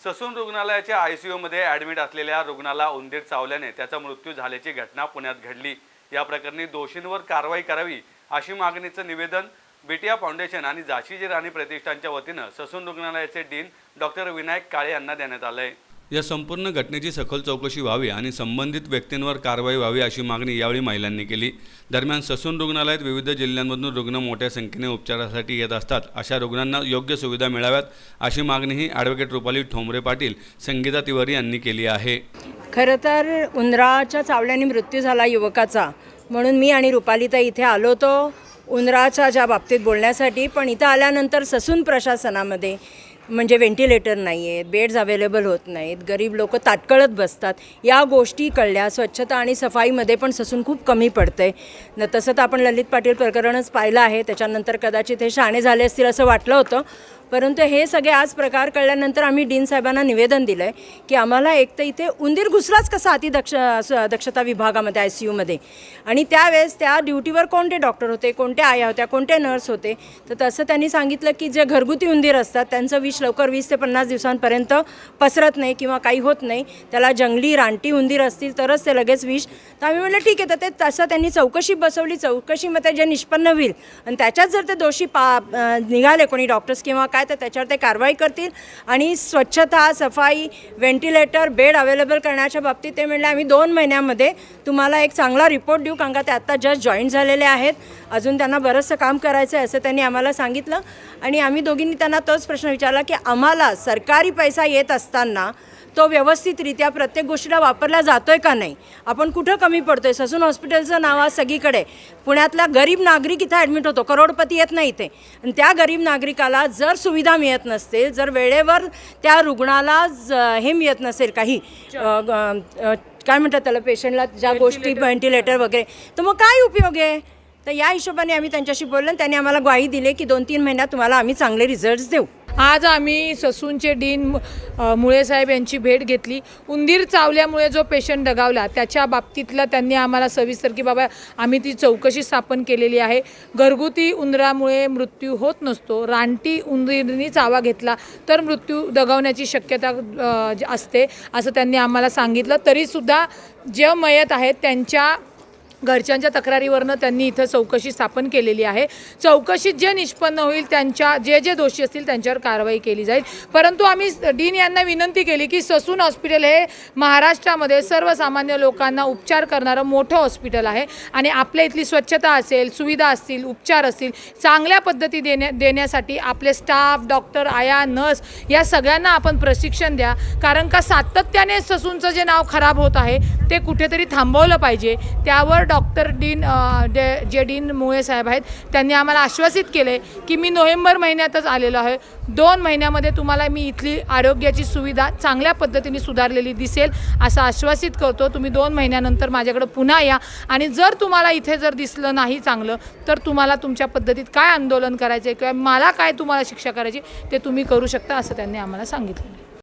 Sassoon रुग्णालयाच्या I C यूमध्ये admit असलेल्या रुग्णाला उंदीर चावल्याने त्याचा मृत्यू झाल्याची घटना पुण्यात घडली. या प्रकरणी दोषींवर कारवाई करावी अशी मागणीचं निवेदन बिटिया फाउंडेशन आणि झाशीची राणी प्रतिष्ठानच्या वतीनं ससून रुग्णालयाचे डीन डॉक्टर विनायक काळे यांना देण्यात आलं आहे या संपूर्ण घटनेची सखोल चौकशी व्हावी आणि संबंधित व्यक्तींवर कारवाई व्हावी अशी मागणी यावेळी महिलांनी केली. दरम्यान ससून रुग्णालयात विविध जिल्ह्यांमधून रुग्ण मोठ्या संख्येने उपचारासाठी येत असतात. अशा रुग्णांना योग्य सुविधा मिळाव्यात अशी मागणीही ॲडव्होकेट रुपाली ठोंबरे पाटील संगीता तिवारी यांनी केली आहे. खरं तर उंदराच्या चावल्याने मृत्यू झाला युवकाचा. म्हणून मी आणि रुपालीताई इथे आलो होतो उंदराच्या ज्या बाबतीत बोलण्यासाठी. पण इथं आल्यानंतर ससून प्रशासनामध्ये म्हणजे व्हेंटिलेटर नाही आहेत बेड्स अवेलेबल होत नाहीत गरीब लोक ताटकळत बसतात. या गोष्टी कळल्या स्वच्छता आणि सफाईमध्ये पण ससून खूप कमी पडतं आहे न तसं तर आपण ललित पाटील प्रकरणच पाहिलं आहे त्याच्यानंतर कदाचित हे शाणे झाले असतील असं वाटलं होतं. परंतु हे सगळे आज प्रकार कळल्यानंतर आम्ही डीन साहेबांना निवेदन दिलं आहे की आम्हाला एक तर इथे उंदीर घुसलाच कसा अतिदक्ष स- दक्षता विभागामध्ये आय सी यूमध्ये आणि त्यावेळेस त्या ड्युटीवर कोणते डॉक्टर होते कोणत्या आया होत्या कोणते नर्स होते? तर तसं त्यांनी सांगितलं की जे घरगुती उंदीर असतात त्यांचं विष लवकर वीस ते पन्नास दिवसांपर्यंत पसरत नाही किंवा काही होत नाही. त्याला जंगली रानटी उंदीर असतील तरच ते लगेच विष. तर आम्ही म्हटलं ठीक आहे. तर ते तसं त्यांनी चौकशी बसवली. चौकशीमध्ये जे निष्पन्न होईल आणि त्याच्यात जर ते दोषी पा निघाले कोणी डॉक्टर्स किंवा काय तर त्याच्यावर ते कारवाई करतील. आणि स्वच्छता सफाई व्हेंटिलेटर बेड अवेलेबल करण्याच्या बाबतीत ते म्हणले आम्ही दोन महिन्यामध्ये तुम्हाला एक चांगला रिपोर्ट देऊ. कारण का ते आत्ता जस्ट जॉईन झालेले आहेत. अजून त्यांना बरंचसं काम करायचं आहे असं त्यांनी आम्हाला सांगितलं. आणि आम्ही दोघींनी त्यांना तोच प्रश्न विचारला की आम्हाला सरकारी पैसा येत असताना तो व्यवस्थितरित्या प्रत्येक गोष्टीला वापरला जातोय का नाही? आपण कुठं कमी पडतोय? ससून हॉस्पिटलचं नाव आज सगळीकडे. पुण्यातला गरीब नागरिक इथं ॲडमिट होतो. करोडपती येत नाही इथे. आणि त्या गरीब नागरिकाला जर सुविधा मिळत नसतील जर वेळेवर त्या रुग्णाला ज- हे मिळत नसेल काही काय म्हणतात त्याला पेशंटला ज्या गोष्टी व्हेंटिलेटर वगैरे तर मग काय उपयोग आहे? तर या हिशोबाने आम्ही त्यांच्याशी बोललो आणि त्यांनी आम्हाला ग्वाही दिली की दोन तीन महिन्यात तुम्हाला आम्ही चांगले रिझल्ट्स देऊ. आज आम्ही ससूनचे डीन मुळे साहेब यांची भेट घेतली. उंदीर चावल्यामुळे जो पेशंट दगावला त्याच्या बाबतीतला त्यांनी आम्हाला सविस्तर की बाबा आम्ही ती चौकशी स्थापन केलेली आहे. घरगुती उंदरामुळे मृत्यू होत नसतो. रानटी उंदीरनी चावा घेतला तर मृत्यू दगावण्याची शक्यता ज- असते असं त्यांनी आम्हाला सांगितलं. तरीसुद्धा जे मयत आहेत त्यांच्या घरच्यांच्या तक्रारीवरनं त्यांनी इथं चौकशी स्थापन केलेली आहे. चौकशीत जे निष्पन्न होईल त्यांच्या जे जे दोषी असतील त्यांच्यावर कारवाई केली जाईल. परंतु आम्ही डीन यांना विनंती केली की ससून हॉस्पिटल हे महाराष्ट्रामध्ये सर्वसामान्य लोकांना उपचार करणारं मोठं हॉस्पिटल आहे. आणि आपल्या इथली स्वच्छता असेल सुविधा असतील उपचार असतील चांगल्या पद्धती देण्या देण्यासाठी आपले स्टाफ डॉक्टर आया नर्स या सगळ्यांना आपण प्रशिक्षण द्या. कारण का सातत्याने ससूनचं जे नाव खराब होत आहे ते कुठेतरी थांबवलं पाहिजे. त्यावर डॉक्टर डीन डे- जे डीन मुळे साहेब आहेत त्यांनी आम्हाला आश्वासित केले की मी नोव्हेंबर महिन्यातच आलेलो आहे. दोन महिन्यामध्ये तुम्हाला मी इथली आरोग्याची सुविधा चांगल्या पद्धतीने सुधारलेली दिसेल असं आश्वासित करतो. तुम्ही दोन महिन्यानंतर माझ्याकडे पुन्हा या. आणि जर तुम्हाला इथे जर दिसलं नाही चांगलं तर तुम्हाला तुमच्या पद्धतीत काय आंदोलन करायचं आहे किंवा मला काय तुम्हाला शिक्षा करायची ते तुम्ही करू शकता असं त्यांनी आम्हाला सांगितलं